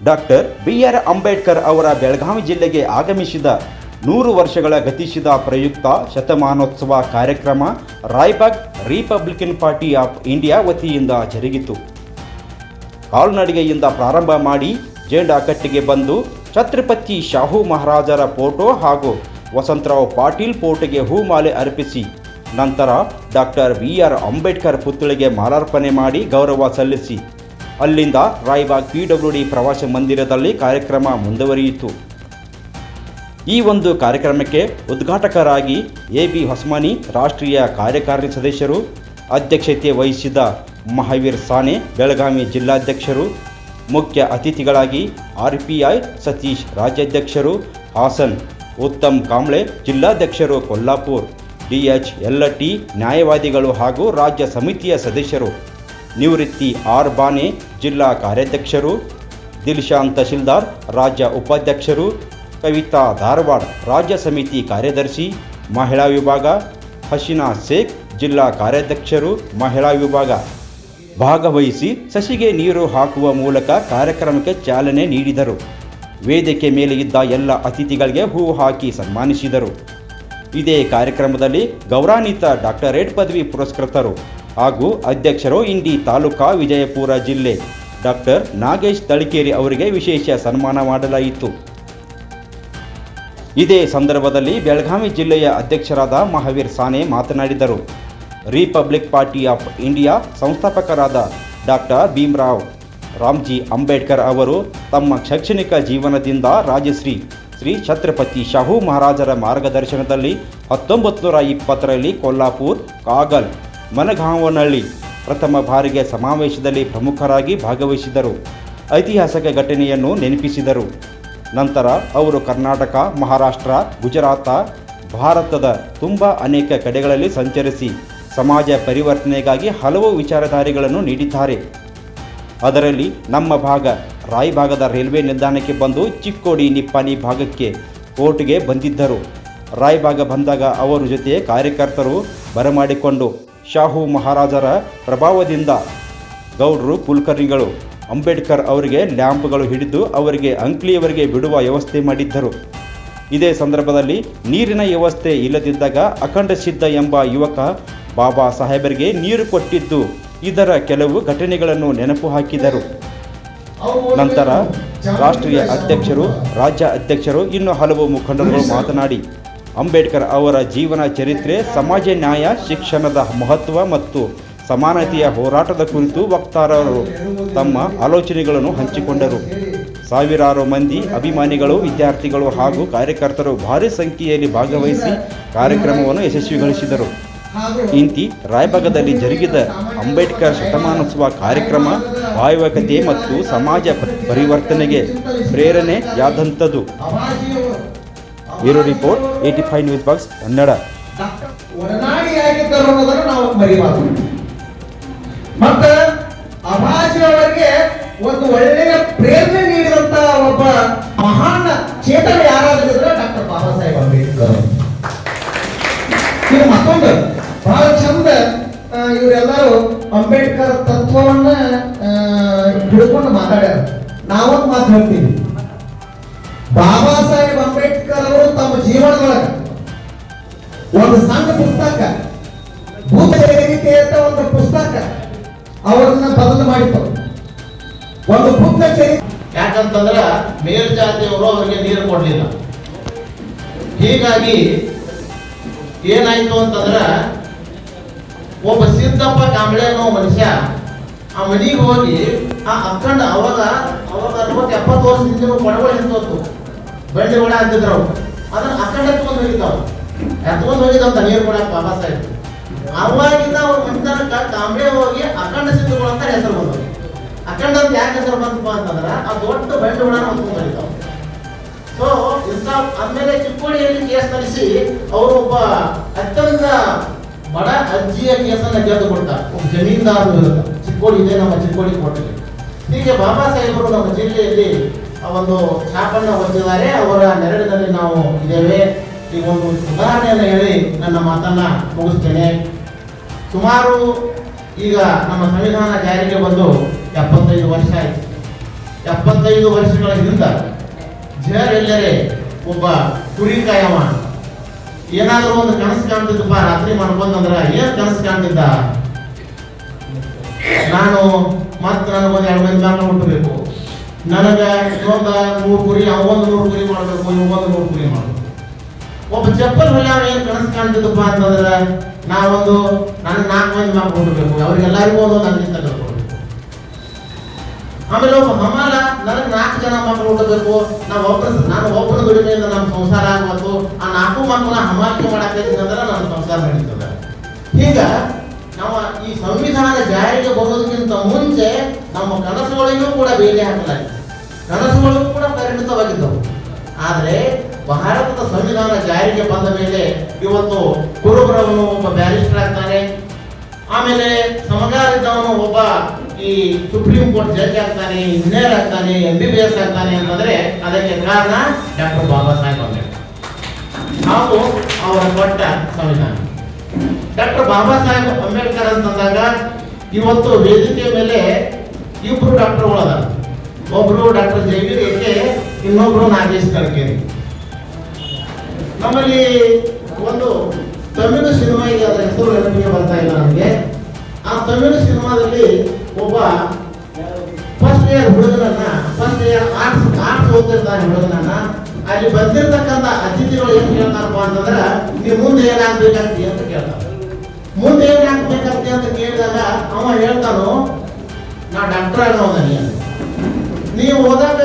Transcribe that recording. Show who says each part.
Speaker 1: Doctor B R Ambedkar ಅವರ ಬೆಳಗಾವಿ ಜಿಲ್ಲೆಗೆ ಆಗಮಿಸಿದ ನೂರು ವರ್ಷಗಳ ಗತಿಸಿದ ಪ್ರಯುಕ್ತ ಶತಮಾನೋತ್ಸವ ಕಾರ್ಯಕ್ರಮ Raybag republican party of India ವತಿಯಿಂದ ಜರುಗಿತು. ಕಾಲ್ನಡಿಗೆಯಿಂದ ಪ್ರಾರಂಭ ಮಾಡಿ ಜೇಂಡಾಕಟ್ಟಿಗೆ ಬಂದು ಛತ್ರಪತಿ ಶಾಹು ಮಹಾರಾಜರ ಫೋಟೋ ಹಾಗೂ ವಸಂತರಾವ್ ಪಾಟೀಲ್ ಫೋಟೋಗೆ ಹೂಮಾಲೆ ಅರ್ಪಿಸಿ, ನಂತರ ಡಾಕ್ಟರ್ ಬಿ ಆರ್ ಅಂಬೇಡ್ಕರ್ ಪುತ್ಥಳಿಗೆ ಮಾಲಾರ್ಪಣೆ ಮಾಡಿ ಗೌರವ ಸಲ್ಲಿಸಿ. ಅಲ್ಲಿಂದ ರಾಯ್ಬಾಗ್ ಪಿ ಡಬ್ಲ್ಯೂ ಡಿ ಪ್ರವಾಸ ಮಂದಿರದಲ್ಲಿ ಕಾರ್ಯಕ್ರಮ ಮುಂದುವರಿಯಿತು. ಈ ಒಂದು ಕಾರ್ಯಕ್ರಮಕ್ಕೆ ಉದ್ಘಾಟಕರಾಗಿ ಎ ಬಿ ಹೊಸ್ಮಾನಿ, ರಾಷ್ಟ್ರೀಯ ಕಾರ್ಯಕಾರಿಣಿ ಸದಸ್ಯರು, ಅಧ್ಯಕ್ಷತೆ ವಹಿಸಿದ ಮಹಾವೀರ್ ಸಾನೆ ಬೆಳಗಾವಿ ಜಿಲ್ಲಾಧ್ಯಕ್ಷರು, ಮುಖ್ಯ ಅತಿಥಿಗಳಾಗಿ ಆರ್ ಪಿ ಐ ಸತೀಶ್ ರಾಜ್ಯಾಧ್ಯಕ್ಷರು, ಹಾಸನ್ ಉತ್ತಮ್ ಕಾಂಬ್ಳೆ, ಜಿಲ್ಲಾಧ್ಯಕ್ಷರು ಕೊಲ್ಲಾಪುರ್ ಡಿ ಎಚ್ ಎಲ್ಲಟಿ ನ್ಯಾಯವಾದಿಗಳು ಹಾಗೂ ರಾಜ್ಯ ಸಮಿತಿಯ ಸದಸ್ಯರು ನಿವೃತ್ತಿ ಆರ್ ಬಾನೆ ಜಿಲ್ಲಾ ಕಾರ್ಯಾಧ್ಯಕ್ಷರು, ದಿಲ್ಶಾನ್ ತಹಶೀಲ್ದಾರ್, ರಾಜ್ಯ ಉಪಾಧ್ಯಕ್ಷರು, ಕವಿತಾ ಧಾರವಾಡ ರಾಜ್ಯ ಸಮಿತಿ ಕಾರ್ಯದರ್ಶಿ, ಮಹಿಳಾ ವಿಭಾಗ ಹಸೀನಾ ಶೇಖ್ ಜಿಲ್ಲಾ ಕಾರ್ಯಾಧ್ಯಕ್ಷರು, ಮಹಿಳಾ ವಿಭಾಗ. ಭಾಗವಹಿಸಿ ಸಸಿಗೆ ನೀರು ಹಾಕುವ ಮೂಲಕ ಕಾರ್ಯಕ್ರಮಕ್ಕೆ ಚಾಲನೆ ನೀಡಿದರು. ವೇದಿಕೆ ಮೇಲೆ ಇದ್ದ ಎಲ್ಲ ಅತಿಥಿಗಳಿಗೆ ಹೂ ಹಾಕಿ ಸನ್ಮಾನಿಸಿದರು. ಇದೇ ಕಾರ್ಯಕ್ರಮದಲ್ಲಿ ಗೌರವಾನ್ವಿತ ಡಾಕ್ಟರೇಟ್ ಪದವಿ ಪುರಸ್ಕೃತರು. ಹಾಗೂ ಅಧ್ಯಕ್ಷರು ಇಂಡಿ ತಾಲೂಕಾ ವಿಜಯಪುರ ಜಿಲ್ಲೆ ಡಾಕ್ಟರ್ ನಾಗೇಶ್ ತಳಿಕೇರಿ ಅವರಿಗೆ ವಿಶೇಷ ಸನ್ಮಾನ ಮಾಡಲಾಯಿತು. ಇದೇ ಸಂದರ್ಭದಲ್ಲಿ ಬೆಳಗಾವಿ ಜಿಲ್ಲೆಯ ಅಧ್ಯಕ್ಷರಾದ ಮಹಾವೀರ್ ಸಾನೆ ಮಾತನಾಡಿದರು. ರಿಪಬ್ಲಿಕ್ ಪಾರ್ಟಿ ಆಫ್ ಇಂಡಿಯಾ ಸಂಸ್ಥಾಪಕರಾದ ಡಾಕ್ಟರ್ ಭೀಮ್ರಾವ್ ರಾಮ್ಜಿ ಅಂಬೇಡ್ಕರ್ ಅವರು ತಮ್ಮ ಶೈಕ್ಷಣಿಕ ಜೀವನದಿಂದ ರಾಜಶ್ರೀ ಶ್ರೀ ಛತ್ರಪತಿ ಶಾಹು ಮಹಾರಾಜರ ಮಾರ್ಗದರ್ಶನದಲ್ಲಿ ಹತ್ತೊಂಬತ್ತು ನೂರ ಇಪ್ಪತ್ತರಲ್ಲಿ ಕೊಲ್ಲಾಪುರ್, ಕಾಗಲ್ ಮನಗಾಂವನಹಳ್ಳಿ ಪ್ರಥಮ ಬಾರಿಗೆ ಸಮಾವೇಶದಲ್ಲಿ ಪ್ರಮುಖರಾಗಿ ಭಾಗವಹಿಸಿದರು. ಐತಿಹಾಸಿಕ ಘಟನೆಯನ್ನು ನೆನಪಿಸಿದರು. ನಂತರ ಅವರು ಕರ್ನಾಟಕ, ಮಹಾರಾಷ್ಟ್ರ, ಗುಜರಾತ, ಭಾರತದ ತುಂಬ ಅನೇಕ ಕಡೆಗಳಲ್ಲಿ ಸಂಚರಿಸಿ ಸಮಾಜ ಪರಿವರ್ತನೆಗಾಗಿ ಹಲವು ವಿಚಾರಧಾರಿಗಳನ್ನು ನೀಡಿದ್ದಾರೆ. ಅದರಲ್ಲಿ ನಮ್ಮ ಭಾಗ ರಾಯ್ ಭಾಗದ ರೈಲ್ವೆ ನಿಲ್ದಾಣಕ್ಕೆ ಬಂದು ಚಿಕ್ಕೋಡಿ ನಿಪ್ಪಾಣಿ ಭಾಗಕ್ಕೆ ಕೋರ್ಟ್ಗೆ ಬಂದಿದ್ದರು. ರಾಯ್ ಭಾಗ ಬಂದಾಗ ಅವರ ಜೊತೆ ಕಾರ್ಯಕರ್ತರು ಬರಮಾಡಿಕೊಂಡು ಶಾಹು ಮಹಾರಾಜರ ಪ್ರಭಾವದಿಂದ ಗೌಡ್ರು, ಕುಲಕರ್ಣಿಗಳು, ಅಂಬೇಡ್ಕರ್ ಅವರಿಗೆ ಲ್ಯಾಂಪ್ಗಳು ಹಿಡಿದು ಅವರಿಗೆ ಅಂಕ್ಲಿಯವರಿಗೆ ಬಿಡುವ ವ್ಯವಸ್ಥೆ ಮಾಡಿದ್ದರು. ಇದೇ ಸಂದರ್ಭದಲ್ಲಿ ನೀರಿನ ವ್ಯವಸ್ಥೆ ಇಲ್ಲದಿದ್ದಾಗ ಅಖಂಡ ಸಿದ್ಧ ಎಂಬ ಯುವಕ ಬಾಬಾ ಸಾಹೇಬರಿಗೆ ನೀರು ಕೊಟ್ಟಿದ್ದು ಇದರ ಕೆಲವು ಘಟನೆಗಳನ್ನು ನೆನಪು ಹಾಕಿದರು. ನಂತರ ರಾಷ್ಟ್ರೀಯ ಅಧ್ಯಕ್ಷರು, ರಾಜ್ಯ ಅಧ್ಯಕ್ಷರು ಇನ್ನು ಹಲವು ಮುಖಂಡರುಗಳು ಮಾತನಾಡಿ ಅಂಬೇಡ್ಕರ್ ಅವರ ಜೀವನ ಚರಿತ್ರೆ, ಸಮಾಜ ನ್ಯಾಯ, ಶಿಕ್ಷಣದ ಮಹತ್ವ ಮತ್ತು ಸಮಾನತೆಯ ಹೋರಾಟದ ಕುರಿತು ವಕ್ತಾರರು ತಮ್ಮ ಆಲೋಚನೆಗಳನ್ನು ಹಂಚಿಕೊಂಡರು. ಸಾವಿರಾರು ಮಂದಿ ಅಭಿಮಾನಿಗಳು, ವಿದ್ಯಾರ್ಥಿಗಳು ಹಾಗೂ ಕಾರ್ಯಕರ್ತರು ಭಾರೀ ಸಂಖ್ಯೆಯಲ್ಲಿ ಭಾಗವಹಿಸಿ ಕಾರ್ಯಕ್ರಮವನ್ನು ಯಶಸ್ವಿಗೊಳಿಸಿದರು. ಇಂತಿ ರಾಯಭಾಗದಲ್ಲಿ ಜರುಗಿದ ಅಂಬೇಡ್ಕರ್ ಶತಮಾನೋತ್ಸವ ಕಾರ್ಯಕ್ರಮ ವಾಯುವಕತೆ ಮತ್ತು ಸಮಾಜ ಪರಿವರ್ತನೆಗೆ ಪ್ರೇರಣೆಯಾದಂಥದ್ದು bureau report eighty five news box Kannada
Speaker 2: ಒಡನಾಡಿಯಾಗಿದ್ದರು ಅನ್ನೋದನ್ನು ನಾವು ಮರಿಬಾರ್ದು. ಮತ್ತ ಅವರಿಗೆ ಒಂದು ಒಳ್ಳೆಯ ಪ್ರೇರಣೆ ನೀಡಿದಂತ ಒಬ್ಬ ಮಹಾನ್ ಚೇತನ ಯಾರಾಗಿದ್ರೆ ಡಾಕ್ಟರ್ ಬಾಬಾ ಸಾಹೇಬ್ ಅಂಬೇಡ್ಕರ್ ಇದು ಮತ್ತೊಂದು, ಬಹಳ ಚಂದ ಇವರೆಲ್ಲರೂ ಅಂಬೇಡ್ಕರ್ ತತ್ವವನ್ನ ಹಿಡ್ಕೊಂಡು ಮಾತಾಡ್ಯಾರ. ನಾವೊಂದು ಮಾತು ಹೇಳ್ತೀವಿ ಬಾಬಾ ಒಂದು ಸಣ್ಣ ಪುಸ್ತಕ. ಅಂತ ಒಂದು ಪುಸ್ತಕ. ಅವರನ್ನ ಬದಲು ಮಾಡಿತು ಒಂದು ಬುದ್ಧ ಚರಿ
Speaker 3: ಯಾಕಂತಂದ್ರ ಮೇಲ್ಜಾತಿಯವರು ಅವರಿಗೆ ನೀರು ಕೊಡಲಿಲ್ಲ. ಹೀಗಾಗಿ ಏನಾಯ್ತು ಅಂತಂದ್ರ ಒಬ್ಬ ಸಿದ್ದಪ್ಪ ಕಾಂಬಳೆ ಅನ್ನೋ ಮನುಷ್ಯ ಆ ಮನೆಗೆ ಹೋಗಿ ಆ ಅಕ್ಕಂಡ ಅವಾಗ ಅವಾಗ ಅರವತ್ತು ಎಪ್ಪತ್ತು ವರ್ಷದಿಂದ ಕೊಡಗಳು ಹಿಂದೋತು ಬಂಡಿ ಒಳ ಹಾಕಿದ್ರು ಅದನ್ನ ಅಕ್ಕಂಡ ಎತ್ಕೊಂಡು ಹೋಗಿದ್ದಾವ ಎತ್ಕೊಂಡು ಹೋಗಿದಂತ ನೀರು ಕೊಡಕ್ ಬಾಬಾ ಸಾಹೇಬ್ ಅವಾಗಿಂದ ಅವ್ರ ಮನೆತನಕ ಕಾಂಬಳೆ ಹೋಗಿ ಅಖಂಡ ಸಿದ್ಧಗಳು ಅಂತ ಹೆಸರು ಬಂದವು ಅಖಂಡ ಅಂತ ಯಾಕೆ ಹೆಸರು ಬಂತಪ್ಪ ಅಂತಂದ್ರೆ, ಆ ದೊಡ್ಡ ಬಂಡಿ ಒಳ ಹೊತ್ಕೊಂಡು ಹೋಗಿದ್ದಾವ ಸೊ ಇಂಥ ಆಮೇಲೆ ಚಿಕ್ಕೋಡಿಯಲ್ಲಿ ಕೇಸ್ ನಡೆಸಿ ಅವರು ಒಬ್ಬ ಅತ್ಯಂತ ಬಡ ಅಜ್ಜಿಯ ಕೇಸನ್ನ ಗೆದ್ದು ಕೊಡ್ತಾರೆ. ಒಬ್ಬ ಜಮೀನ್ದಾರರು ಚಿಕ್ಕೋಡಿ ಇದೆ, ನಮ್ಮ ಚಿಕ್ಕೋಡಿ ಕೋಟೆಗೆ ಹೀಗೆ ಬಾಬಾ ಸಾಹೇಬರು ನಮ್ಮ ಜಿಲ್ಲೆಯಲ್ಲಿ ಒಂದು ಛಾಪನ್ನ ಹೊಂದಿದ್ದಾರೆ. ಅವರ ನೆರಳಿನಲ್ಲಿ ನಾವು ಇದ್ದೇವೆ. ಈಗ ಒಂದು ಉದಾಹರಣೆಯನ್ನು ಹೇಳಿ ನನ್ನ ಮಾತನ್ನ ಮುಗಿಸ್ತೇನೆ. ಸುಮಾರು ಈಗ ನಮ್ಮ ಸಂವಿಧಾನ ಜಾರಿಗೆ ಬಂದು ಎಪ್ಪತ್ತೈದು ವರ್ಷ ಆಯಿತು. ಎಪ್ಪತ್ತೈದು ವರ್ಷಗಳ ಹಿಂದ ಜರ್ ಎಲ್ಲರೇ ಒಬ್ಬ ಕುರಿ ಕಾಯವ ಏನಾದರೂ ಒಂದು ಕನಸು ಕಾಣ್ತಿದ್ದಪ್ಪ, ರಾತ್ರಿ ಮಾಡ್ಕೊಂಡಂದ್ರ ಏನ್ ಕನಸು ಕಾಣ್ತಿದ್ದ? ನಾನು ಮತ್ತೆ ನನಗೊಂದು ಎರಡು ಮಂದಿ ಮಕ್ಕಳು ಹುಟ್ಟಬೇಕು. ನನಗ ಇನ್ನೊಂದು ನೂರು ಕುರಿ, ಅವೊಂದು ನೂರು ಕುರಿ ಮಾಡಬೇಕು ಇವೊಂದು ನೂರು ಕುರಿ ಮಾಡಬೇಕು. ಒಬ್ಬ ಚಪ್ಪಲ್ ಹೊಲ ಏನ್ ಕನಸು ಕಾಣ್ತಿದ್ದಪ್ಪ ಅಂತಂದ್ರ, ನಾವೊಂದು ನನ್ನ ನಾಲ್ಕು ಮಂದಿ ಮಕ್ಕಳು ಹುಟ್ಟಬೇಕು ಅವ್ರಿಗೆಲ್ಲರಿಗೂ ಒಂದೊಂದು ಅಂಗಿತ ತಗೋಬೇಕು ಆಮೇಲೆ ಒಬ್ಬ ಹಮಾಲ ನನಗೆ ನಾಲ್ಕು ಜನ ಮಕ್ಕಳು ಹುಟ್ಟಬೇಕು. ನಾವು ಒಬ್ಬರ ನಾನು ಒಬ್ಬರ ದುಡಿಮೆಯಿಂದ ನಮ್ಮ ಸಂಸಾರ ಆಗಬೇಕು. ಆ ನಾಲ್ಕು ಮಕ್ಕಳನ್ನ ಹಮಾಲಿಕೆ ಮಾಡಾಕೈತಿ ಅಂದ್ರೆ ನನ್ನ ಸಂಸಾರ ನಡೀತದೆ. ಹೀಗ ನಾವು ಈ ಸಂವಿಧಾನ ಜಾರಿಗೆ ಬರೋದಕ್ಕಿಂತ ಮುಂಚೆ ನಮ್ಮ ಕನಸುಗಳಿಗೂ ಕೂಡ ಬೇಲಿ ಹಾಕಲಾಗಿದೆ. ಕನಸುಗಳಿಗೂ ಕೂಡ ಪರಿಣಿತವಾಗಿದ್ದವು. ಆದರೆ ಭಾರತದ ಸಂವಿಧಾನ ಜಾರಿಗೆ ಬಂದ ಮೇಲೆ ಇವತ್ತು ಕುರುಬರವನು ಒಬ್ಬ ಬ್ಯಾರಿಸ್ಟರ್ ಆಗ್ತಾನೆ. ಆಮೇಲೆ ಸಮಗಾರಿದ್ದವನು ಒಬ್ಬ ಈ ಸುಪ್ರೀಂ ಕೋರ್ಟ್ ಜಡ್ಜ್ ಆಗ್ತಾನೆ, ಇಂಜಿನಿಯರ್ ಆಗ್ತಾನೆ ಎಂ ಬಿ ಬಿ ಎಸ್ ಆಗ್ತಾನೆ ಅಂತಂದ್ರೆ ಅದಕ್ಕೆ ಕಾರಣ ಡಾಕ್ಟರ್ ಬಾಬಾ ಸಾಹೇಬ್ ಅಂಬೇಡ್ಕರ್. ಹಾಗೂ ಅವರ ಕೊಟ್ಟ ಸಂವಿಧಾನ. ಡಾಕ್ಟರ್ ಬಾಬಾ ಸಾಹೇಬ್ ಅಂಬೇಡ್ಕರ್ ಅಂತಂದಾಗ ಇವತ್ತು ವೇದಿಕೆ ಮೇಲೆ ಇಬ್ರು ಡಾಕ್ಟರ್ಗಳು ಅದಾರ ಒಬ್ರು ಡಾಕ್ಟರ್ ಜೈವೀರ್ ಏಕೆ ಇನ್ನೊಬ್ರು ನಾಗೇಶ್ ಕರ್ಕೇರಿ. ನಮ್ಮಲ್ಲಿ ಒಂದು ತಮಿಳು ಸಿನಿಮಾ ಈಗ ಅದರ ಹೆಸರು ನೆನಪಿಗೆ ಬರ್ತಾ ಇಲ್ಲ ನನಗೆ. ಆ ತಮಿಳು ಸಿನಿಮಾದಲ್ಲಿ ಒಬ್ಬ ಫಸ್ಟ್ ಇಯರ್ ಹುಡುಗನನ್ನ ಫಸ್ಟ್ ಇಯರ್ ಆರ್ಟ್ಸ್ ಆರ್ಟ್ಸ್ ಓದ್ತಿರ್ತಾನೆ ಹುಡುಗನನ್ನ. ಅಲ್ಲಿ ಬಂದಿರತಕ್ಕಂಥ ಅತಿಥಿಗಳು ಏನು ಕೇಳ್ತಾರಪ್ಪ ಅಂತಂದ್ರೆ ನೀವು ಮುಂದೆ ಏನಾಗಬೇಕಾಗ್ತಿ ಅಂತ ಕೇಳ್ತಾರೆ. ಮುಂದೆ ಏನಾಗಬೇಕಾಗ್ತಿ ಅಂತ ಕೇಳಿದಾಗ ಅವ ಹೇಳ್ತಾನು, ನಾ ಡಾಕ್ಟರ್ ಅಂತ ನೀವು ಓದಾಕ